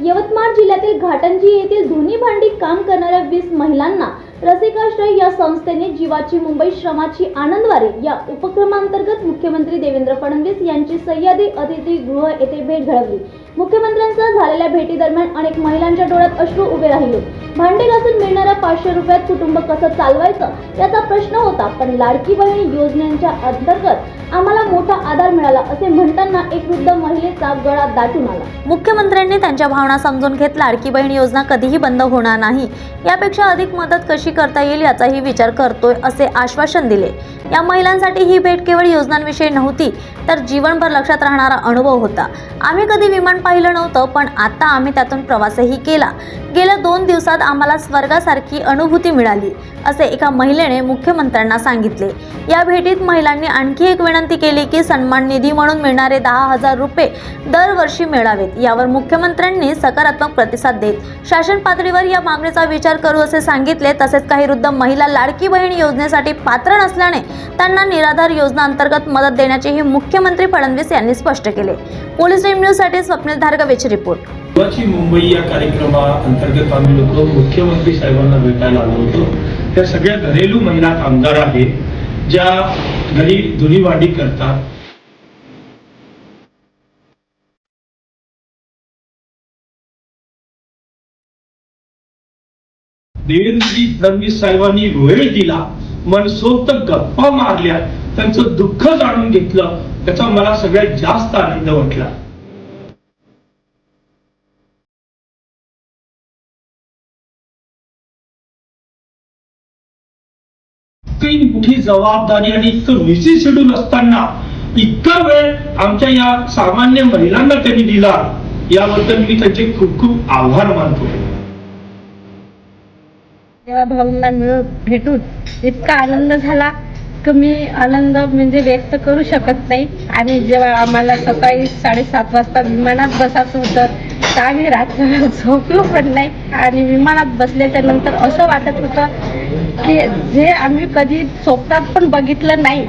यवतमाळ जिल्ह्यातील घाटंजी येथील धुनी भांडी काम करणाऱ्या वीस महिलांना रसिकाश्रय या संस्थेने जीवाची मुंबई श्रमाची आनंदवारी या उपक्रमांतर्गत मुख्यमंत्री देवेंद्र फडणवीस यांची सह्याद्री अतिथीगृह येथे भेट घडवली. मुख्यमंत्र्यांसह झालेल्या भेटीदरम्यान अनेक महिलांच्या डोळ्यात अश्रू उभे राहिले. भांडे घासून मिळणाऱ्या पाचशे रुपयात कुटुंब कसं चालवायचं याचा प्रश्न होता पण लाडकी बहीण योजनेच्या अंतर्गत आम्हाला मोठा आधार मिळाला असे म्हणताना एक वृद्ध महिलेचा गळा दाटून आला. मुख्यमंत्र्यांनी त्यांच्या भावना समजून घेत लाडकी बहीण योजना कधीही बंद होणार नाही. यापेक्षा अधिक मदत कशी करता येईल याचाही विचार करतोय असे आश्वासन दिले. या महिलांसाठी ही भेट केवळ योजनांविषयी नव्हती तर जीवनभर लक्षात राहणारा अनुभव होता. आम्ही कधी विमान पाहिलं नव्हतं पण आता आम्ही त्यातून प्रवासही केला. गेल्या दोन दिवसात आम्हाला स्वर्गासारखी अनुभूती मिळाली असे एका महिलेने मुख्यमंत्र्यांना सांगितले. या भेटीत महिलांनी आणखी एक विनंती केली की सन्मान निधी म्हणून मिळणारे दहा हजार रुपये दरवर्षी मिळावेत. यावर मुख्यमंत्र्यांनी सकारात्मक प्रतिसाद देत शासन पातळीवर या मागणीचा विचार करू असे सांगितले. तसेच काही वृद्ध महिला लाडकी बहीण योजनेसाठी पात्र नसल्याने त्यांना निराधार योजना अंतर्गत मदत देण्याचेही मुख्यमंत्री फडणवीस यांनी स्पष्ट केले. पोलीस टाइम न्यूजसाठी स्वप्नील धारगवेची रिपोर्ट. मुंबई या कार्यक्रमाअंतर्गत आम्ही लोक मुख्यमंत्री साहेबांना भेटायला आलो होतो. त्या सगळ्या घरेलू महिला कामगार आहेत ज्या घरी धुनी करतात. देवेंद्रजी फडणवीस साहेबांनी वेळ दिला मनसोक्त गप्पा मारल्या त्यांचं दुःख जाणून घेतलं त्याचा मला सगळ्यात जास्त आनंद वाटला. इतकी मोठी जबाबदारी आणि इतकं विशेष शेड्यूल असताना इतका वेळ आमच्या या सामान्य महिलांना त्यांनी दिला याबद्दल मी त्यांचे खूप खूप आभार मानतो. तेव्हा भाऊंना मिळून भेटून इतका आनंद झाला. कमी मी आनंद म्हणजे व्यक्त करू शकत नाही. आणि जेव्हा आम्हाला सकाळी साडेसात वाजता विमानात बसायचं होतं तर आम्ही रात्रभर झोपलो पण नाही. आणि विमानात बसल्याच्या नंतर असं वाटत होतं की जे आम्ही कधी स्वप्नात पण बघितलं नाही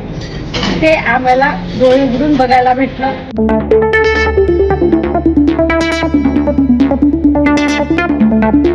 ते आम्हाला डोळे उघडून बघायला भेटलं.